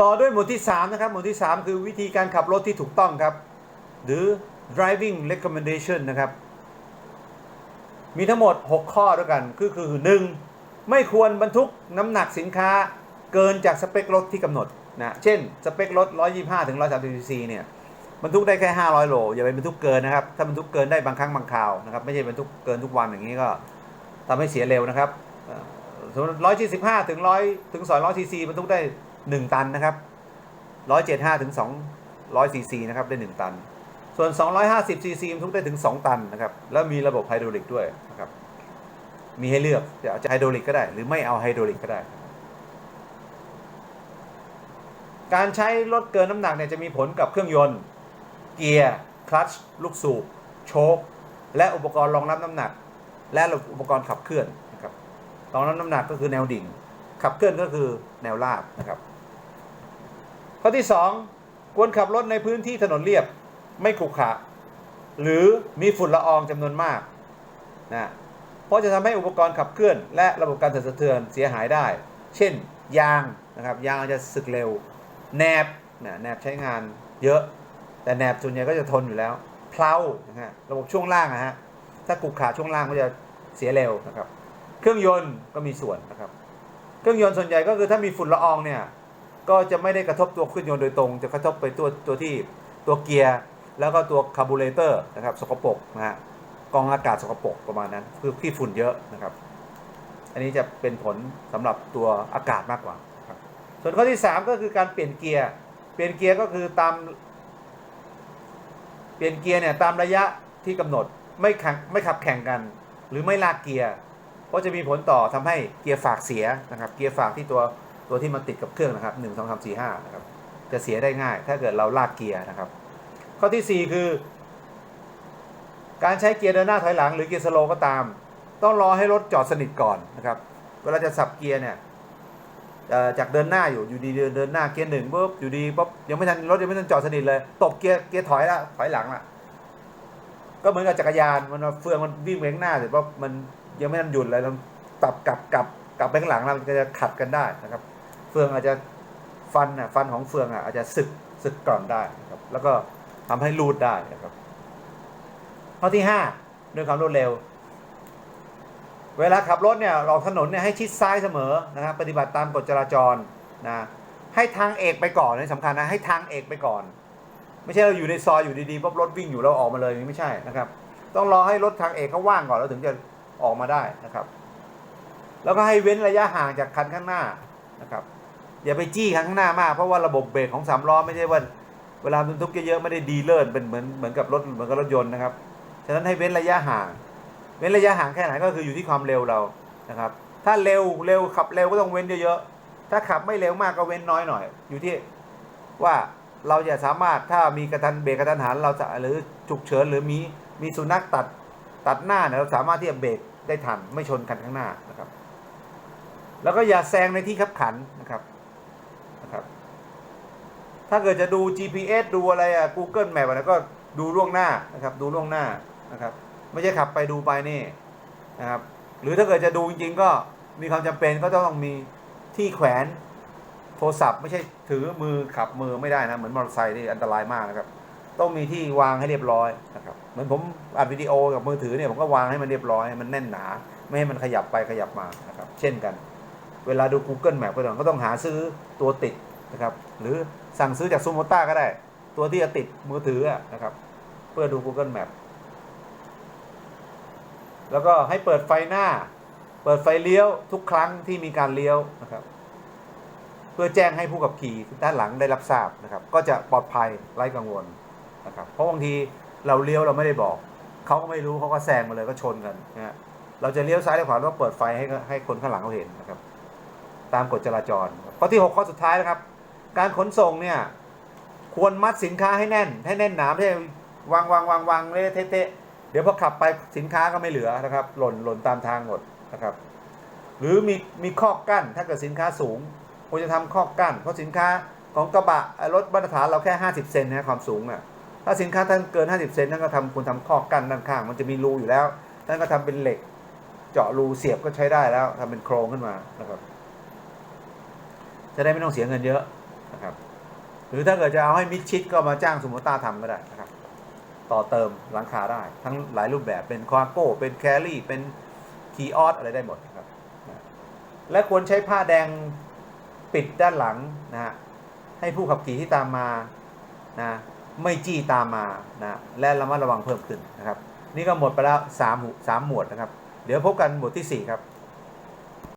ต่อด้วยหมวดที่ 3 นะครับ หมวดที่ 3 คือวิธีการขับรถที่ถูกต้องครับ หรือ driving recommendation นะครับ มีทั้งหมด 6 ข้อด้วยกันคือคือ 1. ไม่ควรบรรทุกน้ำหนักสินค้าเกินจากสเปครถที่กำหนดนะ เช่น สเปครถ 125 ถึง 130 cc เนี่ย บรรทุกได้แค่ 500 โล อย่าไปบรรทุกเกินนะครับ ถ้าบรรทุกเกินได้บางครั้งบางคราวนะครับ ไม่ใช่บรรทุกเกินทุกวันอย่างนี้ก็ทำให้เสียเร็วนะครับเอ่อสมมติ175 ถึง 100 ถึง 200 cc บรรทุกได้ 1 ตันนะครับ175ถึง200 cc นะครับได้ 1 ตัน ส่วน 250 cc บรรทุกได้ถึง 2 ตันนะครับ แล้วมีระบบไฮดรอลิกด้วยนะครับ มีให้เลือกจะจะไฮดรอลิกก็ได้ หรือไม่เอาไฮดรอลิกก็ได้ การใช้รถเกินน้ำหนักเนี่ยจะมีผลกับเครื่องยนต์ เกียร์ คลัตช์ ลูกสูบ โชคและอุปกรณ์รองรับน้ำหนัก และอุปกรณ์ขับเคลื่อนนะครับรองรับน้ำหนักก็คือแนวดิ่ง ขับเคลื่อนก็คือแนวราบนะครับ ข้อที่ 2 ควรขับรถในพื้นที่ถนนเรียบไม่ขรุขระหรือมีฝุ่นละอองจำนวนมากนะเพราะจะทำให้อุปกรณ์ขับเคลื่อน และระบบการสั่นสะเทือนเสียหายได้ เช่น ยางนะครับยางอาจจะสึกเร็ว แหนบนะแหนบใช้งานเยอะ แต่แหนบส่วนใหญ่ก็จะทนอยู่แล้วเพลานะฮะระบบช่วงล่างนะฮะถ้าขรุขระช่วงล่างก็จะเสียเร็วนะครับ เครื่องยนต์ก็มีส่วนนะครับ เครื่องยนต์ส่วนใหญ่ก็คือถ้ามีฝุ่นละอองเนี่ย ก็จะไม่ได้กระทบตัวเครื่องยนต์โดยตรง จะกระทบไปตัวตัวที่ตัวเกียร์ แล้วก็ตัวคาร์บูเรเตอร์นะครับสกปรกนะฮะกองอากาศสกปรกประมาณนั้น คือที่ฝุ่นเยอะนะครับ อันนี้จะเป็นผลสำหรับตัวอากาศมากกว่าส่วนข้อที่ 3 ก็คือการเปลี่ยนเกียร์ เปลี่ยนเกียร์ก็คือตาม เปลี่ยนเกียร์เนี่ยตามระยะที่กำหนดไม่ข่งไม่ขับแข่งกัน หรือไม่ลากเกียร์ เพราะจะมีผลต่อทำให้เกียร์ฝากเสียนะครับ เกียร์ฝากที่ตัว ตัวที่มันติดกับเครื่องนะครับหนึ่งสองสามสี่ห้านะครับ จะเสียได้ง่าย ถ้าเกิดเราลากเกียร์นะครับ ข้อที่ 4 คือ การใช้เกียร์เดินหน้าถอยหลัง หรือเกียร์สโลก็ตาม ต้องรอให้รถจอดสนิทก่อนนะครับ เวลาจะสับเกียร์เนี่ยจากเดินหน้าอยู่อยู่ดีเดินเดินหน้าเกียร์หนึ่งปุ๊บอยู่ดีปุ๊บยังไม่ทันรถยังไม่ทันจอดสนิทเลย ตบเกียร์เกียร์ถอยละถอยหลังละก็เหมือนกับจักรยานมันเฟืองมันวิ่งไปข้างหน้าเสร็จปุ๊บมันยังไม่ทันหยุดเลยเราปรับกลับกลับกลับไปข้างหลังแล้วมันก็จะขัดกันได้นะครับ ฟืองอาจจะฟันอะฟันของเฟืองอะอาจจะสึกสึกกร่อนได้ครับแล้วก็ทำให้รูดได้นะครับข้อที่ห้าด้วยความรวดเร็ว เวลาขับรถเนี่ยออกถนนเนี่ยให้ชิดซ้ายเสมอนะครับปฏิบัติตามกฎจราจรนะให้ทางเอกไปก่อนนี่สำคัญนะให้ทางเอกไปก่อน ไม่ใช่เราอยู่ในซอยอยู่ดีๆปุ๊บรถวิ่งอยู่เราออกมาเลยนี้ไม่ใช่นะครับ ต้องรอให้รถทางเอกเขาว่างก่อนแล้วถึงจะออกมาได้นะครับ แล้วก็ให้เว้นระยะห่างจากคันข้างหน้านะครับ อย่าไปจี้คันข้างหน้ามาก เพราะว่าระบบเบรกของสามล้อไม่ใช่ว่าเวลาบรรทุกเยอะๆไม่ได้ดีเลิศเป็นเหมือนเหมือนกับรถเหมือนกับรถยนต์นะครับฉะนั้นให้เว้นระยะห่าง เว้นระยะห่างแค่ไหนก็คืออยู่ที่ความเร็วเรานะครับ ถ้าเร็วเร็วขับเร็วก็ต้องเว้นเยอะๆถ้าขับไม่เร็วมากก็เว้นน้อยหน่อย อยู่ที่ว่าเราจะสามารถถ้ามีกระทันเบรกกระทันหันเราจะหรือฉุกเฉินหรือมีมีสุนัขตัดตัดหน้าเนี่ยเราสามารถที่จะเบรกได้ทันไม่ชนคันข้างหน้านะครับ แล้วก็อย่าแซงในที่ขับขันนะครับ นะครับ ถ้าเกิดจะดู GPS ดูอะไรอะ Google Map อะไรก็ดูล่วงหน้านะครับ ดูล่วงหน้านะครับ ไม่ใช่ขับไปดูไปนี่นะครับ หรือถ้าเกิดจะดูจริงๆ ก็มีความจำเป็นก็ต้องมีที่แขวนโทรศัพท์ไม่ใช่ถือมือขับมือไม่ได้นะเหมือนมอเตอร์ไซค์นี่อันตรายมากนะครับ ต้องมีที่วางให้เรียบร้อยนะครับ เหมือนผมอัดวิดีโอกับมือถือเนี่ยผมก็วางให้มันเรียบร้อยให้มันแน่นหนา ไม่ให้มันขยับไปขยับมานะครับ เช่นกัน เวลาดู Google Map ก็ต้องก็ต้องหาซื้อตัวติดนะครับ หรือสั่งซื้อจากซูโมต้าก็ได้ ตัวที่จะติดมือถือนะครับ เพื่อดู Google Map แล้วก็ให้เปิดไฟหน้า เปิดไฟเลี้ยวทุกครั้งที่มีการเลี้ยวนะครับ เพื่อแจ้งให้ผู้ขับขี่ด้านหลังได้รับทราบนะครับ ก็จะปลอดภัยไร้กังวลนะครับ เพราะบางทีเราเลี้ยวเราไม่ได้บอกเขาก็ไม่รู้เขาก็แซงมาเลยก็ชนกันนะฮะเราจะเลี้ยวซ้ายหรือขวาเราก็เปิดไฟให้ให้คนข้างหลังเขาเห็นนะครับ ตามกฎจราจร ข้อที่ 6 ข้อสุดท้ายนะครับ การขนส่งเนี่ยควรมัดสินค้าให้แน่น ให้แน่นหนาไม่ใช่วางวางวางวางเละเทะเดี๋ยวพอขับไปสินค้าก็ไม่เหลือนะครับ หล่นหล่นตามทางหมดนะครับ หรือมีมีข้อกั้นถ้าเกิดสินค้าสูงควรจะทำข้อกั้น เพราะสินค้าของกระบะรถมาตรฐานเราแค่ 50 เซนนะความสูงอะถ้าสินค้าท่านเกิน 50 เซนท่านก็ทำควรทำข้อกั้นด้านข้าง มันจะมีรูอยู่แล้วท่านก็ทำเป็นเหล็ก เจาะรูเสียบก็ใช้ได้แล้วทำเป็นโครงขึ้นมานะครับ จะได้ไม่ต้องเสียเงินเยอะนะครับ หรือถ้าเกิดจะเอาให้มิดชิดก็มาจ้างสมมติต้าทำก็ได้นะครับ ต่อเติมหลังคาได้ ทั้งหลายรูปแบบเป็นค a าโก้เป็นแครี่เป็นคีออสอะไรได้หมดนะครับและควรใช้ผ้าแดงปิดด้านหลังนะฮะให้ผู้ขับขี่ที่ตามมานะไม่จี้ตามมานะและระมัดระวังเพิ่มขึ้นนะครับ นี่ก็หมดไปแล้ว3หูสามหมวดนะครับ เดี๋ยวพบกันหมวดที่4ครับ